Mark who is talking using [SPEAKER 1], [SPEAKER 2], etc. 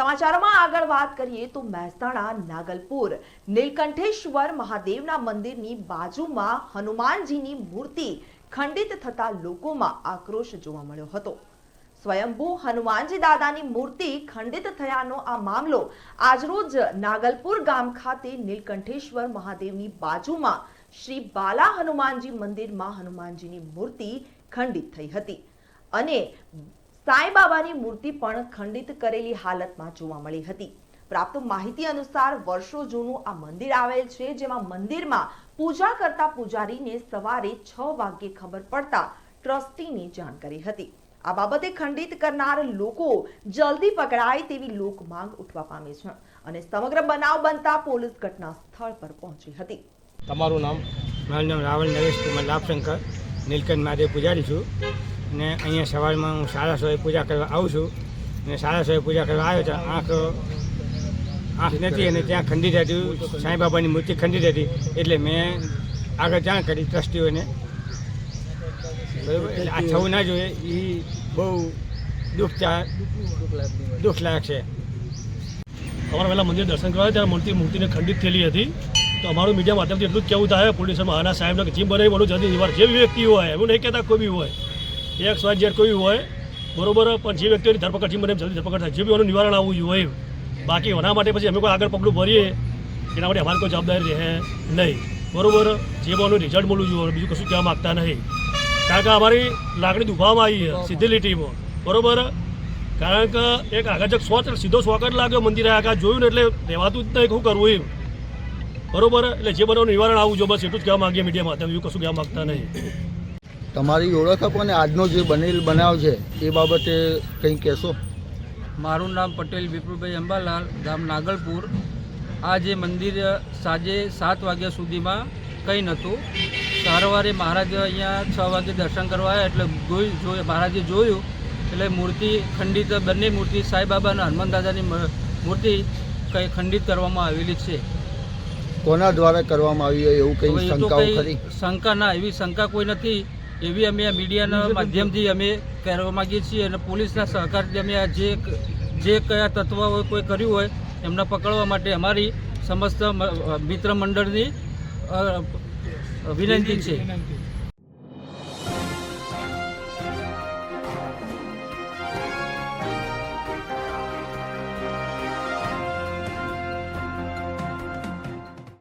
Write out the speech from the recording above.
[SPEAKER 1] સમાચારોમાં આગળ વાત કરીએ તો મહેસાણા, નાગલપુર, નીલકંઠેશ્વર મહાદેવના મંદિરની બાજુમાં હનુમાનજીની મૂર્તિ ખંડિત થતા લોકોમાં આક્રોશ જોવા મળ્યો હતો. સ્વયંભૂ હનુમાનજી દાદાની મૂર્તિ ખંડિત થયાનો આ મામલો આજરોજ નાગલપુર ગામ ખાતે નીલકંઠેશ્વર મહાદેવની બાજુમાં શ્રી બાલા હનુમાનજી મંદિરમાં હનુમાનજીની મૂર્તિ ખંડિત થઈ હતી. અને સાંઈબાબાની મૂર્તિ પણ ખંડિત કરેલી હાલતમાં જોવા મળી હતી. પ્રાપ્ત માહિતી અનુસાર વર્ષો જૂનું આ મંદિર આવેલ છે, જેમાં મંદિરમાં પૂજા કરતા પૂજારીને સવારે છ વાગ્યે ખબર પડતા ટ્રસ્ટીને જાણ કરી હતી. આ બાબતે ખંડિત કરનાર લોકો જલ્દી પકડાય તેવી લોક માંગ ઉઠવા પામી છે અને સમગ્ર બનાવ બનતા પોલીસ ઘટના સ્થળ પર પહોંચી હતી.
[SPEAKER 2] તમારું નામ?
[SPEAKER 3] મારું નામ રાવલ નરેશ કુમાર લાભશંકર, નીલકંઠ મહાદેવ પૂજારી છું. ને અહીંયા સવારમાં હું સારા સોએ પૂજા કરવા આવું છું. ને સાડા સોએ પૂજા કરવા આવ્યો તો આંખ આંખ નથી અને ત્યાં ખંડિત હતી. સાંઈબાબાની મૂર્તિ ખંડિત હતી. એટલે મેં આગળ જાણ કરી ટ્રસ્ટીઓને. બરાબર? એટલે આ થવું ના જોઈએ. એ બહુ દુઃખ દુઃખલાયક છે.
[SPEAKER 2] અમારા પહેલાં મંદિર દર્શન કરવા ત્યારે મૂર્તિ, મૂર્તિને ખંડિત થયેલી હતી. તો અમારું મીડિયા માધ્યમથી એટલું જ કહેવું થાય, પોલીસ મહાના સાહેબને કે જીમ બનાવી બોલું જલ્દી નિવાર જે વ્યક્તિ હોય, એવું નહીં કહેતા કોઈ બી હોય. એક વાય જે કોઈ હોય, બરોબર, પણ જે વ્યક્તિઓની ધરપકડ છે મને જલ્દી ધરપકડ થાય. જે બી એનું નિવારણ આવવું જોઈએ. બાકી એના માટે પછી અમે કોઈ આગળ પગલું ભરીએ, એના માટે અમારી કોઈ જવાબદારી રહે નહીં. બરોબર, જે પણ રિઝલ્ટ મળવું જોઈએ, બીજું કશું કહેવા માગતા નહીં. કારણ કે અમારી લાગણી દુભાવવામાં આવી છે, સીધી લીટીમાં. બરોબર? કારણ કે એક જગ સ્વત, સીધો જ લાગ્યો મંદિરે આગળ જોયું ને એટલે રહેવાતું જ નહીં શું કરવું એમ. બરોબર? એટલે જે બનાવનું નિવારણ આવું જો બસ એટલું જ કહેવા માંગીએ મીડિયામાં માધ્યમ એવું કશું કહેવા માગતા નહીં.
[SPEAKER 4] તમારી ઓળખ આપો અને આજનો જે બનેલ બનાવ છે એ બાબતે કંઈ કહેશો?
[SPEAKER 5] મારું નામ પટેલ વિપુલભાઈ અંબાલાલ ગામ નાગલપુર. આ જે મંદિર સાંજે સાત વાગ્યા સુધીમાં કંઈ નહોતું. સારવારે મહારાજ અહીંયા છ વાગે દર્શન કરવા આવ્યા એટલે જોઈ જોયું મહારાજે જોયું એટલે મૂર્તિ ખંડિત બંને મૂર્તિ સાંઈબાબા અને હનુમાન દાદાની મૂર્તિ કંઈ ખંડિત કરવામાં આવેલી છે.
[SPEAKER 4] કોના દ્વારા કરવામાં આવી હોય એવું કંઈ શંકાઓ ખરી?
[SPEAKER 5] શંકા ના એવી શંકા કોઈ નથી. એવી અમે આ મીડિયાના માધ્યમથી અમે કરવા માગીએ છીએ અને પોલીસના સહકારથી અમે આ જે જે કયા તત્વ કોઈ કર્યું હોય એમને પકડવા માટે અમારી સમસ્ત મિત્ર મંડળની વિનંતી છે.